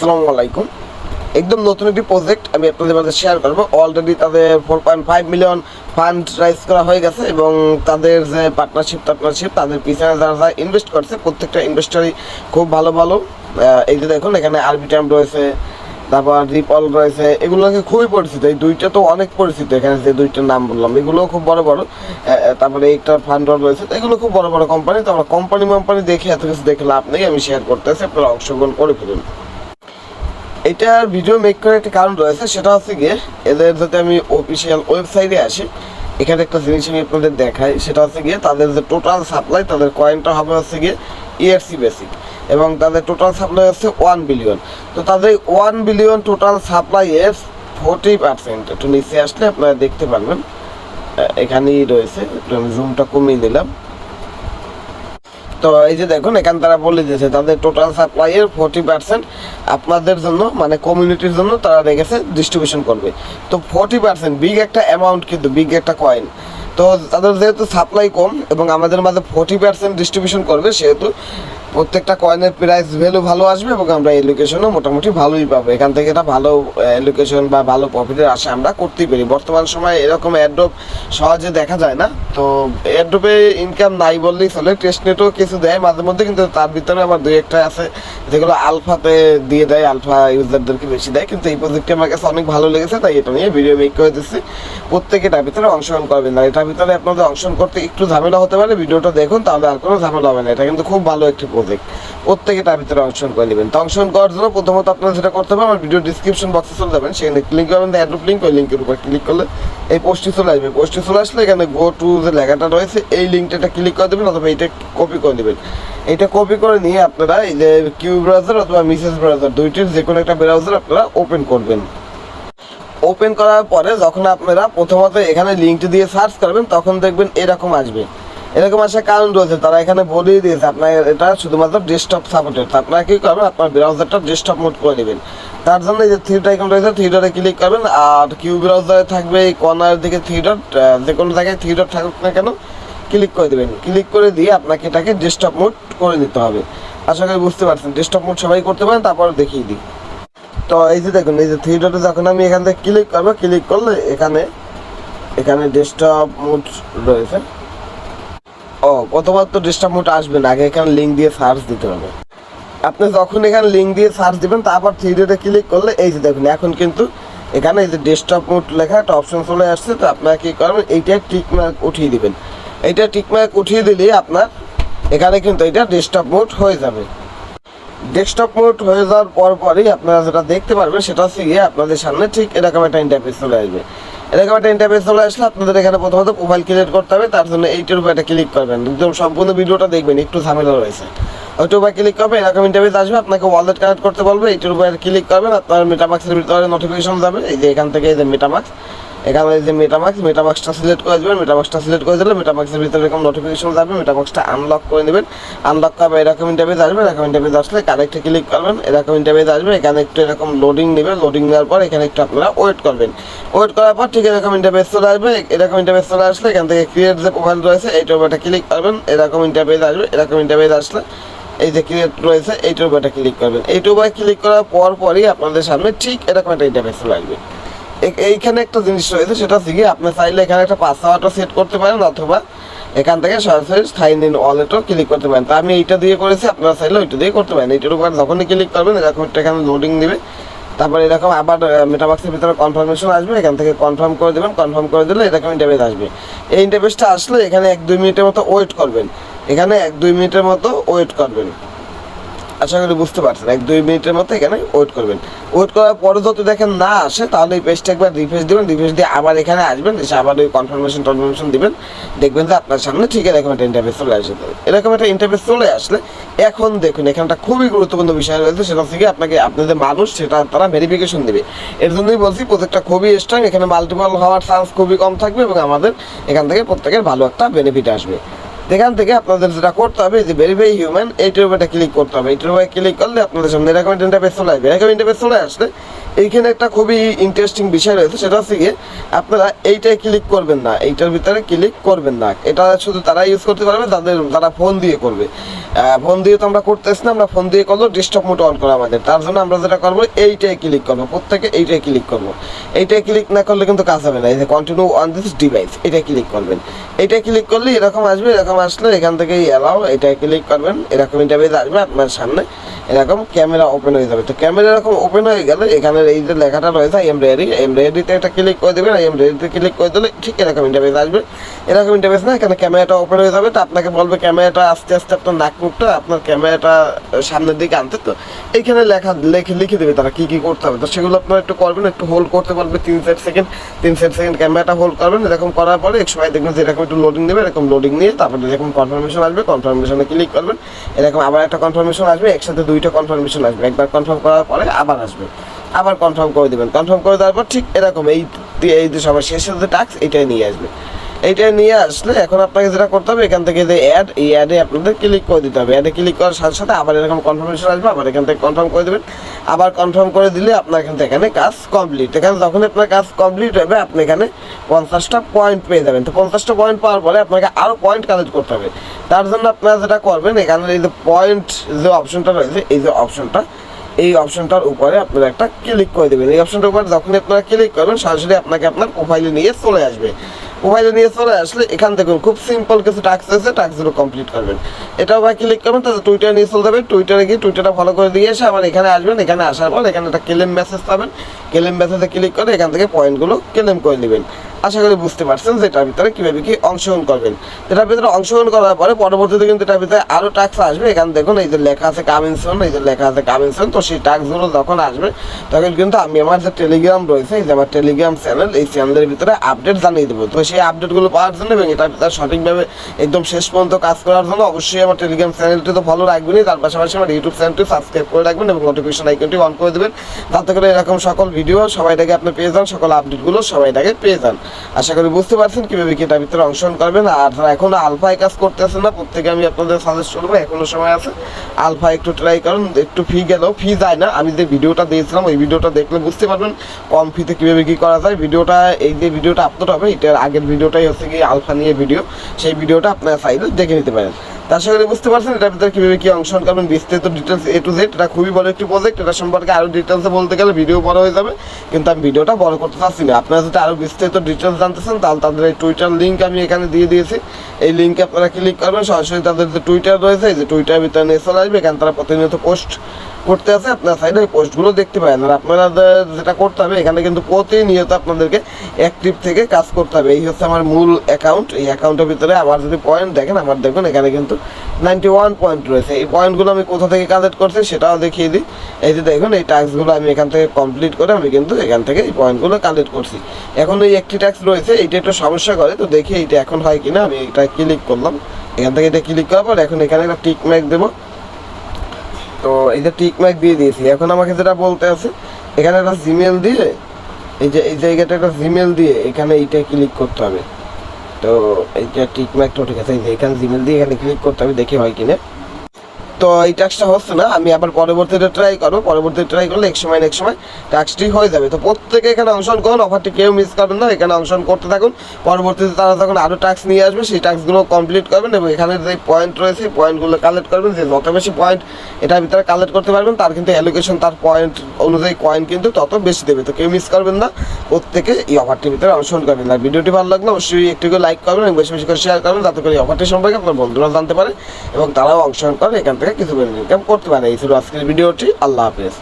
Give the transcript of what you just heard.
আসসালামু আলাইকুম। একদম নতুন একটি প্রজেক্ট আমি আপনাদের মাঝে শেয়ার করব। অলরেডি তাদের four point five million fund raise করা হয়ে গেছে এবং তাদের যে পার্টনারশিপ পার্টনারশিপ তাদের পিছনে যারা যারা ইনভেস্ট করছে, প্রত্যেকটা ইনভেস্টারই খুব ভালো ভালো। এই যে দেখুন, এখানে আরবি ট্যাম্প রয়েছে, তারপর রিপল রয়েছে এগুলোকে খুবই পরিচিত। এই দুইটা তো অনেক পরিচিত, এখানে যে দুইটার নাম বললাম। এগুলোও খুব বড় বড়। তারপরে একটা ফান্ড রয়েছে এগুলো খুব বড় বড় কোম্পানি তো আমরা কোম্পানি কোম্পানি দেখে এত কিছু দেখে লাভ নেই, আমি শেয়ার করতেছি, আপনারা অংশগ্রহণ করে ফেলুন। এটার ভিডিও মেক করার একটা কারণ রয়েছে, সেটা হচ্ছে গিয়ে এদের যাতে আমি অফিসিয়াল ওয়েবসাইটে আসি, এখানে একটা জিনিস আমি আপনাদের দেখাই, সেটা হচ্ছে গিয়ে তাদের যে টোটাল সাপ্লাই তাদের কয়েনটা হবে হচ্ছে গিয়ে ইআরসি বেসিক এবং তাদের টোটাল সাপ্লাই হচ্ছে ওয়ান বিলিয়ন তো তাদের ওয়ান বিলিয়ন টোটাল সাপ্লাই এর ফোর্টি পার্সেন্ট একটু নিচে আসলে আপনারা দেখতে পারবেন। এখানেই রয়েছে আমি জুমটা কমিয়ে দিলাম তো এই যে দেখুন, এখান তারা বলে দিয়েছে, তাদের টোটাল সাপ্লাই এর ফোর্টি পার্সেন্ট আপনাদের জন্য মানে কমিউনিটির জন্য তারা রেখেছে ডিস্ট্রিবিউশন করবে। তো ফোর্টি পার্সেন্ট বিগ একটা অ্যামাউন্ট কিন্তু বিগ একটা কয়েন তো তাদের যেহেতু সাপ্লাই কম এবং আমাদের মাঝে ফোর্টি পার্সেন্ট ডিস্ট্রিবিউশন করবে, সেহেতু প্রত্যেকটা কয়েনের প্রাইস ভ্যালু ভালো আসবে এবং আমরা এডুকেশনও মোটামুটি ভালোই পাবো। এখান থেকে একটা ভালো এডুকেশন বা ভালো প্রফিটের আশা আমরা করতেই পারি। বর্তমান সময়ে এরকম অ্যাড্রপ সহজে দেখা যায় না। তো অ্যাড্রপে ইনকাম নাই বললেই চলে। টেস্ট নেটও কিছু দেয় মাঝে মধ্যে, কিন্তু তার ভিতরে আমার দুই একটা আছে। যেগুলো আলফাতে দিয়ে দেয় আলফা ইউজারদেরকে বেশি দেয়। কিন্তু এই প্রজেক্টটি আমার কাছে অনেক ভালো লেগেছে, তাই এটা নিয়ে ভিডিও মেক করে দিচ্ছি। প্রত্যেকে এটার ভিতরে অংশগ্রহণ করবেন না। এটার ভিতরে আপনাদের অংশগ্রহণ করতে একটু ঝামেলা হতে পারে। ভিডিওটা দেখুন, তাহলে আর কোনো ঝামেলা হবে না। এটা কিন্তু খুব ভালো একটি প্রজেক্ট প্রত্যেকে তার ভিতরে অংশগ্রহণ করে নেবেন। তো অংশগ্রহণ করার জন্য প্রথমত আপনারা যেটা করতে হবে, আমার ভিডিও ডিসক্রিপশন বক্সে চলে যাবেন। সেখানে ক্লিক করবেন অ্যাড্রপ লিঙ্ক ওই লিঙ্কের উপর ক্লিক করলে এই পোস্টটি চলে আসবে। পোস্টটি চলে আসলে এখানে গো টু যে লেখাটা রয়েছে, এই লিঙ্কটা ক্লিক করে দেবেন, অথবা এটা কপি করে নেবেন। এটা কপি করে নিয়ে আপনারা এই যে কিউ ব্রাউজার অথবা মিসেস ব্রাউজার দুইটির যে কোনো একটা ব্রাউজার আপনারা ওপেন করবেন। ওপেন করার পরে যখন আপনারা প্রথমত এখানে লিঙ্কটি দিয়ে সার্চ করবেন, তখন দেখবেন এরকম আসবে। এরকম আসার কারণ রয়েছে, তারা এখানে বলেই দিয়েছে। আপনার এটা শুধুমাত্র ডেস্কটপ সাপোর্টেড আপনারা কি করবেন? আপনার ব্রাউজারটা ডেস্কটপ মোড করে নেবেন তার জন্য এই যে থ্রি আইকন রয়েছে ডটে ক্লিক করবেন। আর কিউ ব্রাউজারে থাকবে এই কর্নার দিকে ডট যে কোনো জায়গায় ডট থাকুক না কেন ক্লিক করে দেবেন। ক্লিক করে দিয়ে আপনাকে এটাকে ডেস্কটপ মোড করে নিতে হবে। আশা করি বুঝতে পারছেন। ডেস্কটপ মোড সবাই করতে পারেন, তারপর দেখিয়ে দিই। তো এই যে দেখুন, এই যে ডটে যখন আমি এখান থেকে ক্লিক করব ক্লিক করলে এখানে এখানে ডেস্কটপ মোড রয়েছে। ও, প্রথমত তো ডেস্কটপ মোড আসবে না, আগে এখানে লিঙ্ক দিয়ে সার্চ দিতে হবে। আপনি যখন এখানে লিঙ্ক দিয়ে সার্চ দিবেন, তারপর থ্রি ডটে ক্লিক করলে এই যে দেখুন, এখন কিন্তু এখানে এই যে ডেস্কটপ মোড লেখা একটা অপশন চলে আসছে, তো আপনারা কি করবেন, এইটা টিক মার্ক উঠিয়ে দিবেন। এইটা টিক মার্ক উঠিয়ে দিলে আপনার এখানে কিন্তু এটা ডেস্কটপ মোড হয়ে যাবে। ডেস্কটপ মোড হয়ে যাওয়ার পর পরই আপনারা যেটা দেখতে পারবেন, সেটা হচ্ছে গিয়ে আপনাদের সামনে ঠিক এরকম একটা ইন্টারফেস চলে আসবে। এরকম একটা ইন্টারফেস চলে আসলে আপনাদের এখানে প্রথমত প্রোফাইল ক্রিয়েট করতে হবে, তার জন্য এইটার উপর একটা ক্লিক করবেন। একদম সম্পূর্ণ ভিডিওটা দেখবেন, একটু ঝামেলা রয়েছে। ওইটার উপর ক্লিক করবে এরকম ইন্টারফেস আসবে, আপনাকে ওয়ালেট কানেক্ট করতে বলবে, এইটার উপর ক্লিক করবেন, আপনার মেটামাক্সের ভিতরে নোটিফিকেশন যাবে, এই যে এখান থেকে এই যে মেটামাক্স এখানে যে মেটামাক্স মেটামাক্সটা সিলেক্ট করে দেবেন মেটামাক্সটা সিলেক্ট করে দিলে মেটামাক্সের ভিতরে এরকম নোটিফিকেশন যাবে মেটামাক্সটা আনলক করে নেবেন। আনলক করবে এরকম ইন্টারভিউ আসবে এরকম ইন্টারভিউ আসলে কানেক্টে ক্লিক করবেন এরকম ইন্টারভিউ আসবে, এখানে একটু এরকম লোডিং নেবে লোডিং নেওয়ার পর এখানে একটু আপনারা ওয়েট করবেন। ওয়েট করার পর ঠিক এরকম ইন্টারভিউ চলে আসবে এরকম ইন্টারভিউ চলে আসলে এখান থেকে ক্রিয়েট যে প্রোফাইল রয়েছে, এইটার উপর একটা ক্লিক করবেন এরকম ইন্টারভিউ আসবে এরকম ইন্টারভিউ আসলে এই যে ক্রিয়েট রয়েছে, এইটার একটা ক্লিক করবেন। এইটার উপরে ক্লিক করার পর পরই আপনাদের সামনে ঠিক এরকম একটা ইন্টারভিউ চলে আসবে। এইখানে একটা জিনিস রয়েছে, সেটা হচ্ছে আপনি চাইলে এখানে একটা পাসওয়ার্ডও সেট করতে পারেন অথবা এখান থেকে সরাসরি সাইন ইন ওয়ালেটও ক্লিক করতে পারেন। তো আমি এইটা দিয়ে করেছি, আপনারা চাইলে ওইটা দিয়ে করতে পারেন। এইটার উপর যখনই ক্লিক করবেন, এরকম একটা এখানে লোডিং দিবে। তারপর এরকম আবার মেটাবাক্সের ভিতরে কনফার্মেশন আসবে, এখান থেকে কনফার্ম করে দেবেন কনফার্ম করে দিলে এরকম ইন্টারভেস আসবে। এই ইন্টারভেসটা আসলে এখানে এক দুই মিনিটের মতো ওয়েট করবেন। এখানে এক দুই মিনিটের মতো ওয়েট করবেন। আশা করি বুঝতে পারছেন। এক, দুই মিনিটের মতো এখানে ওয়েট করবেন। ওয়েট করার পরে যদি দেখেন না আসে, তাহলে এই পেজটা একবার রিফ্রেশ দিবেন রিফ্রেশ দিয়ে আবার এখানে আসবেন, এসে আবার ওই কনফার্মেশন টনফার্মেশন দিবেন। দেখবেন যে আপনার সামনে ঠিক এরকম একটা ইন্টারফেস চলে আসবে এরকম একটা ইন্টারফেস চলে আসলে এখন দেখুন এখানে একটা খুবই গুরুত্বপূর্ণ বিষয় রয়েছে, সেটা থেকে আপনাকে, আপনাদের মানুষ, সেটা তারা ভেরিফিকেশন দেবে। এর জন্যই বলছি, প্রত্যেকটা খুবই স্ট্রং এখানে মাল্টিপল হওয়ার চান্স খুবই কম থাকবে এবং আমাদের এখান থেকে প্রত্যেকের ভালো একটা বেনিফিট আসবে। এখান থেকে আপনাদের যেটা করতে হবে যে ভেরিফাই হিউম্যান এইটার উপরে ক্লিক করতে হবে। এইটার উপরে ক্লিক করলে আপনাদের সামনে এরকম ইন্টারফেস চলে আসবে। এরকম ইন্টারফেস চলে আসলে এইখানে একটা খুবই ইন্টারেস্টিং বিষয় রয়েছে, সেটা হচ্ছে গিয়ে আপনারা এইটাই ক্লিক করবেন না, এইটার ভিতরে ক্লিক করবেন না। এটা শুধু তারা ইউজ করতে পারবে, তাদের, তারা ফোন দিয়ে করবে। ফোন দিয়ে তো আমরা করতেছি না, আমরা ফোন দিয়ে করব ডিস্টার্ব মোড অন করা আমাদের। তার জন্য আমরা যেটা করব এইটাই ক্লিক করব, প্রত্যেকে এইটাই ক্লিক করব। এইটাই ক্লিক না করলে কিন্তু কাজ হবে না। এই যে কন্টিনিউ অন দিস ডিভাইস এটাই ক্লিক করবেন। এটা ক্লিক করলে এরকম আসবে, এরকম আসলে এখান থেকে এলাও এটা ক্লিক করবেন। এরকম ইন্টারভিউ আসবে আপনার সামনে। এরকম ক্যামেরা ওপেন হয়ে যাবে। তো ক্যামেরা এরকম ওপেন হয়ে গেলে এখানে এই যে লেখাটা রয়েছে এমব্রয়ডারি এমব্রয়ডারিতে একটা ক্লিক করে দেবেন এমব্রয়ডারিতে ক্লিক করে দিলে ঠিক এরকম ইন্টারভিউ আসবে। এরকম ইন্টারভিউ না, এখানে ক্যামেরাটা ওপেন হয়ে যাবে, তো আপনাকে বলবে ক্যামেরাটা আস্তে আস্তে আপনার নাক মুখটা, আপনার ক্যামেরাটা সামনের দিকে আনতে, তো এইখানে লেখা, লিখে লিখে দেবে তারা কী কী করতে হবে। তো সেগুলো আপনারা একটু করবেন, একটু হোল্ড করতে পারবে তিন চার সেকেন্ড তিন চার সেকেন্ড ক্যামেরাটা হোল্ড করবেন, এরকম করার পরে এক সময় দেখবেন যে এরকম একটু লোডিং নেবে এরকম লোডিং নিয়ে তারপরে এরকম কনফার্মেশন আসবে কনফার্মেশনে ক্লিক করবেন, এরকম আবার একটা কনফার্মেশন আসবে, একসাথে দুইটা কনফার্মেশন আসবে, একবার কনফার্ম করার পরে আবার আসবে। আবার কনফার্ম করে দেবেন। কনফার্ম করে দেওয়ার পর ঠিক এরকম এই এই সবার শেষের যে টাস্ক এইটাই নিয়ে আসবে। এইটা নিয়ে আসলে এখন আপনাকে যেটা করতে হবে, এখান থেকে যে অ্যাড এই অ্যাডে আপনাদের ক্লিক করে দিতে হবে। অ্যাডে ক্লিক করার সাথে সাথে আবার এরকম কনফার্মেশন আসবে, আবার এখান থেকে কনফার্ম করে দেবেন। আবার কনফার্ম করে দিলে আপনার এখান থেকে এখানে কাজ কমপ্লিট এখানে যখন আপনার কাজ কমপ্লিট হবে, আপনি এখানে পঞ্চাশটা পয়েন্ট পেয়ে যাবেন। তো পঞ্চাশটা পয়েন্ট পাওয়ার পরে আপনাকে আরও পয়েন্ট কালেক্ট করতে হবে। তার জন্য আপনারা যেটা করবেন, এখানে এই যে পয়েন্ট যে অপশনটা রয়েছে, এই যে অপশনটা এই অপশনটার উপরে আপনারা একটা ক্লিক করে দেবেন। এই অপশনটার উপরে যখন আপনারা ক্লিক করবেন, সরাসরি আপনাকে আপনার প্রোফাইলে নিয়ে চলে আসবে। মোবাইলে নিয়ে চলে আসলে এখান থেকে খুব সিম্পল কিছু টাস্ক আছে টাস্কগুলো কমপ্লিট করবেন। এটাও আবার ক্লিক করবেন তাহলে টুইটার নিয়ে চলে যাবে টুইটারে গিয়ে টুইটারটা ফলো করে দিয়ে এসে আবার এখানে আসবেন। এখানে আসার পর এখানে একটা ক্লেম মেসেজ পাবেন। ক্লেম মেসেজে ক্লিক করে এখান থেকে পয়েন্টগুলো ক্লেম করে নেবেন। আশা করি বুঝতে পারছেন যে এটার ভিতরে কীভাবে কি অংশগ্রহণ করবেন। এটার ভিতরে অংশগ্রহণ করার পরে পরবর্তীতে কিন্তু এটার ভিতরে আরও টাস্ক আসবে। এখানে দেখুন, এই যে লেখা আছে কামিনসন এই যে লেখা আছে কামিনসন তো সেই টাস্কগুলো যখন আসবে, তখন কিন্তু আমি আমার যে টেলিগ্রাম রয়েছে, এই যে আমার টেলিগ্রাম চ্যানেল এই চ্যানেলের ভিতরে আপডেট জানিয়ে দেবো। তো সেই আপডেটগুলো পাওয়ার জন্য এবং এটার ভিতরে সঠিকভাবে একদম শেষ পর্যন্ত কাজ করার জন্য অবশ্যই আমার টেলিগ্রাম চ্যানেলটি তো ফলো রাখবেনই। তার পাশাপাশি আমার ইউটিউব চ্যানেলটি সাবস্ক্রাইব করে রাখবেন এবং নোটিফিকেশন আইকনটি অন করে দেবেন। যাতে করে এরকম সকল ভিডিও সবাইটাকে আপনি পেয়ে যান, সকল আপডেটগুলো সবাইটাকে পেয়ে যান। আশা করি বুঝতে পারছেন কীভাবে কি এটার ভিতরে অংশগ্রহণ করবেন। আর যারা এখনও আলফায় কাজ করতেছেন না, প্রত্যেকে আমি আপনাদের সাজেস্ট করব, এখনও সময় আছে, আলফা একটু ট্রাই করেন, একটু ফি গেলেও ফি যায় না। আমি যে ভিডিওটা দিয়েছিলাম, ওই ভিডিওটা দেখলে বুঝতে পারবেন কম ফিতে কীভাবে কী করা যায়। ভিডিওটা, এই যে ভিডিওটা আপলোড হবে, এটার আগের ভিডিওটাই হচ্ছে কি আলফা নিয়ে ভিডিও সেই ভিডিওটা আপনারা চাইলে দেখে নিতে পারেন। তা আশা করি বুঝতে পারছেন এটার ভিতরে কীভাবে কী অংশগ্রহণ করবেন বিস্তারিত ডিটেলস এ টু জেড এটা খুবই বড় একটি প্রজেক্ট এটা সম্পর্কে আরও ডিটেলসে বলতে গেলে ভিডিও বড় হয়ে যাবে। কিন্তু আমি ভিডিওটা বড় করতে চাচ্ছি না। আপনারা যদি আরও বিস্তারিত ডিটেলস জানতে চান, তাহলে তাদের এই টুইটার লিঙ্ক আমি এখানে দিয়ে দিয়েছি। এই লিঙ্কে আপনারা ক্লিক করবেন, সরাসরি তাদের যে টুইটার রয়েছে যে টুইটার ভিতরে নিয়ে চলে আসবে। এখানে তারা প্রতিনিয়ত পোস্ট করতে আছে আপনার সাইডে পোস্টগুলো দেখতে পারেন। আর আপনাদের যেটা করতে হবে, এখানে কিন্তু প্রতিনিয়ত আপনাদেরকে অ্যাক্টিভ থেকে কাজ করতে হবে। এই হচ্ছে আমার মূল অ্যাকাউন্ট এই অ্যাকাউন্টের ভিতরে আমার যদি পয়েন্ট দেখেন আমার দেখুন এখানে কিন্তু নাইনটি ওয়ান পয়েন্ট রয়েছে এই পয়েন্টগুলো আমি কোথা থেকে কালেক্ট করছি সেটাও দেখিয়ে দিই। এই যে দেখুন, এই টাস্কগুলো আমি এখান থেকে কমপ্লিট করে আমি কিন্তু এখান থেকে এই পয়েন্টগুলো কালেক্ট করছি। এখন এই একটি ট্যাক্স রয়েছে, এইটা একটু সমস্যা করে, তো দেখি এইটা এখন হয় কিনা। আমি এটা ক্লিক করলাম। এখান থেকে এটা ক্লিক করার পর এখন এখানে একটা টিক ম্যাক দেবো। তো এই যে টিক মার্ক দিয়ে দিয়েছি। এখন আমাকে যেটা বলতে আছে, এখানে একটা জিমেল দিয়ে, এই যে, এই জায়গাটা একটা জিমেল দিয়ে এখানে এইটা ক্লিক করতে হবে। তো এইটা টিক মার্কটা ঠিক আছে এখানে জিমেল দিয়ে এখানে ক্লিক করতে হবে, দেখি হয় কিনা। তো এই টাস্কটা হচ্ছে না, আমি আবার পরবর্তীতে ট্রাই করব, পরবর্তীতে ট্রাই করলে এক সময় এক সময় টাস্কটি হয়ে যাবে। তো প্রত্যেকে এখানে অংশগ্রহণ করুন অফারটি কেউ মিস করবেন না, এখানে অংশগ্রহণ করতে থাকুন। পরবর্তীতে তারা যখন আরও টাস্ক নিয়ে আসবে, সেই টাস্কগুলো কমপ্লিট করবেন এবং এখানে যে পয়েন্ট রয়েছে পয়েন্টগুলো কালেক্ট করবেন। যে যত বেশি পয়েন্ট এটার ভিতরে কালেক্ট করতে পারবেন, তার কিন্তু অ্যালোকেশন তার পয়েন্ট অনুযায়ী কয়েন কিন্তু তত বেশি দেবে। তো কেউ মিস করবেন না, প্রত্যেকে এই অফারটির ভিতরে অংশগ্রহণ করবেন। আর ভিডিওটি ভালো লাগলে অবশ্যই একটু লাইক করবেন এবং বেশি বেশি করে শেয়ার করবেন, যাতে করে এই অফারটি সম্পর্কে আপনার বন্ধুরা জানতে পারে এবং তারাও অংশগ্রহণ করে এখান থেকে কিছু ইনকাম করতে পারে এই ছিল আজকের ভিডিওটি। আল্লাহ হাফেজ।